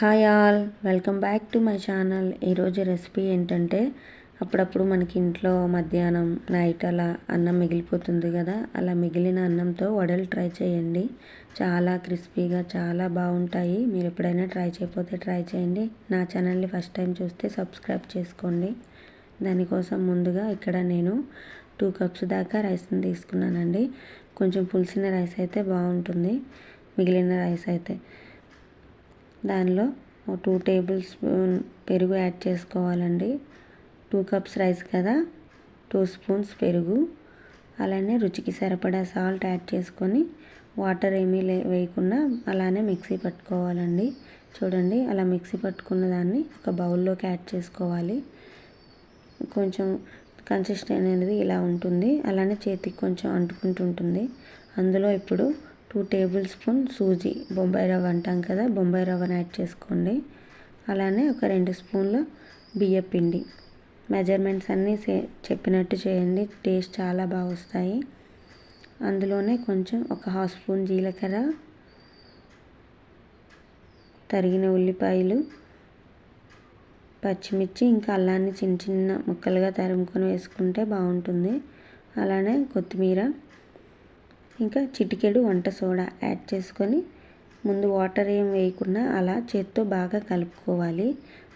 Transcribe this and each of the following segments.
Hi all welcome back to my channel. ఈరోజు recipe ఏంటంటే అప్పుడప్పుడు మనకి ఇంట్లో మధ్యాహ్నం నైట్ అలా అన్నం మిగిలిపోతుంది కదా అలా మిగిలిన అన్నంతో వడలు ట్రై చేయండి. చాలా క్రిస్పీగా చాలా బాగుంటాయి. మీరు ఎప్పుడైనా ట్రై చేయకపోతే ట్రై చేయండి. నా ఛానల్ని ఫస్ట్ టైం చూస్తే సబ్స్క్రైబ్ చేసుకోండి. దానికోసం ముందుగా ఇక్కడ నేను టూ కప్స్ దాకా రైస్ని తీసుకున్నానండి. కొంచెం పులిసిన రైస్ అయితే బాగుంటుంది. మిగిలిన రైస్ అయితే. దానిలో టూ టేబుల్ స్పూన్ పెరుగు యాడ్ చేసుకోవాలండి. టూ కప్స్ రైస్ కదా టూ స్పూన్స్ పెరుగు. అలానే రుచికి సరిపడా సాల్ట్ యాడ్ చేసుకొని వాటర్ ఏమీ లే వేయకుండా అలానే మిక్సీ పట్టుకోవాలండి. చూడండి అలా మిక్సీ పట్టుకున్న దాన్ని ఒక బౌల్లోకి యాడ్ చేసుకోవాలి. కొంచెం కన్సిస్టెంట్ అనేది ఇలా ఉంటుంది. అలానే చేతికి కొంచెం అంటుకుంటుంటుంది అందులో ఇప్పుడు two table spoon suji. Bombay రవ్వ అంటాం కదా బొంబాయి రవ్వను యాడ్ చేసుకోండి. అలానే ఒక రెండు స్పూన్ల బియ్య పిండి. మెజర్మెంట్స్ అన్నీ సే చెప్పినట్టు చేయండి టేస్ట్ చాలా బాగా వస్తాయి. అందులోనే కొంచెం ఒక హాఫ్ స్పూన్ జీలకర్ర తరిగిన ఉల్లిపాయలు పచ్చిమిర్చి ఇంకా అల్లాన్ని చిన్న చిన్న ముక్కలుగా తరుముకొని వేసుకుంటే బాగుంటుంది. అలానే కొత్తిమీర ఇంకా చిటికెడు వంట సోడా యాడ్ చేసుకొని ముందు వాటర్ ఏం వేయకుండా అలా చేత్తో బాగా కలుపుకోవాలి.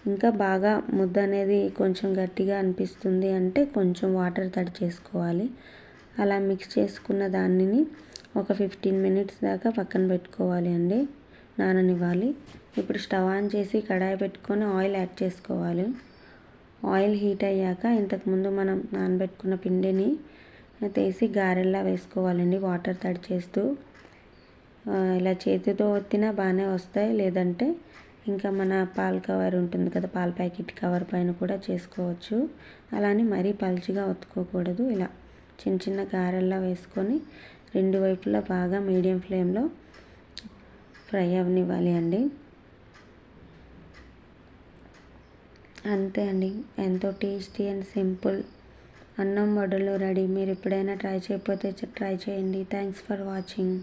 ఇంకా బాగా ముద్ద అనేది కొంచెం గట్టిగా అనిపిస్తుంది అంటే కొంచెం వాటర్ తడి చేసుకోవాలి. అలా మిక్స్ చేసుకున్న దానిని ఒక ఫిఫ్టీన్ మినిట్స్ దాకా పక్కన పెట్టుకోవాలి అండి. నాననివ్వాలి. ఇప్పుడు స్టవ్ ఆన్ చేసి కడాయి పెట్టుకొని ఆయిల్ యాడ్ చేసుకోవాలి. ఆయిల్ హీట్ అయ్యాక ఇంతకుముందు మనం నానబెట్టుకున్న పిండిని తీసి గారెల్లా వేసుకోవాలండి. వాటర్ తడి చేస్తూ ఇలా చేతితో ఒత్తినా బాగానే వస్తాయి. లేదంటే ఇంకా మన పాల కవర్ ఉంటుంది కదా పాల ప్యాకెట్ కవర్ పైన కూడా చేసుకోవచ్చు. అలానే మరీ పలుచగా ఒత్తుకోకూడదు. ఇలా చిన్న చిన్న గారెల్లా వేసుకొని రెండు వైపులా బాగా మీడియం ఫ్లేమ్లో ఫ్రై అవనివ్వాలి అండి. అంతే అండి. ఎంతో టేస్టీ అండ్ సింపుల్ అన్నం వడలు రెడీ. మీరు ఎప్పుడైనా ట్రై చేయకపోతే ట్రై చేయండి. Thanks for watching.